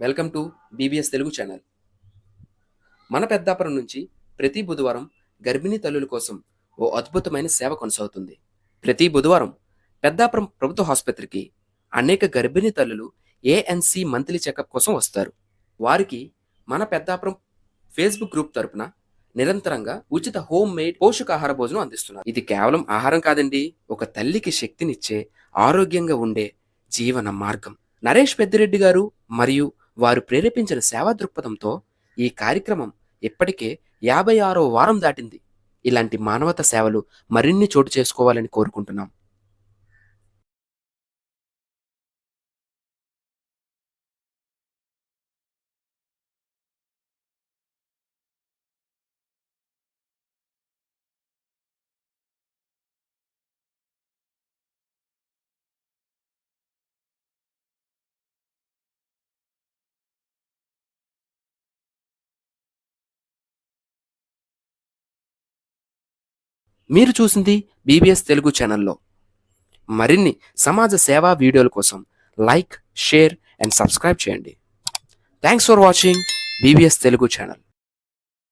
Welcome to BBS Telugu channel. మన పెద్దాపురం నుంచి ప్రతి బుధవారం గర్భిణీ తల్లుల కోసం ఓ అద్భుతమైన సేవ కొనసాగుతుంది. ప్రతి బుధవారం పెద్దాపురం ప్రభుత్వ ఆసుపత్రికి అనేక గర్భిణీ తల్లులు ఏఎన్సి మంత్లీ చెకప్ కోసం వస్తారు. వారికి మన పెద్దాపురం ఫేస్బుక్ గ్రూప్ తరపున నిరంతరంగా ఉచిత హోమ్ మేడ్ పోషకాహార భోజనం అందిస్తున్నారు. ఇది కేవలం ఆహారం కాదండి ఒక తల్లికి శక్తినిచ్చే ఆరోగ్యంగా ఉండే జీవన మార్గం. నరేష్ పెద్దిరెడ్డి గారు మరియు వారు ప్రేరేపించిన సేవా దృక్పథంతో ఈ కార్యక్రమం ఇప్పటికే యాభై ఆరో వారం దాటింది. ఇలాంటి మానవత సేవలు మరిన్ని చోటు చేసుకోవాలని కోరుకుంటున్నాం. మీరు చూసింది బీబీఎస్ తెలుగు ఛానల్లో మరిన్ని సమాజ సేవా వీడియోల కోసం లైక్ షేర్ అండ్ సబ్స్క్రైబ్ చేయండి. Thanks for watching BBS Telugu channel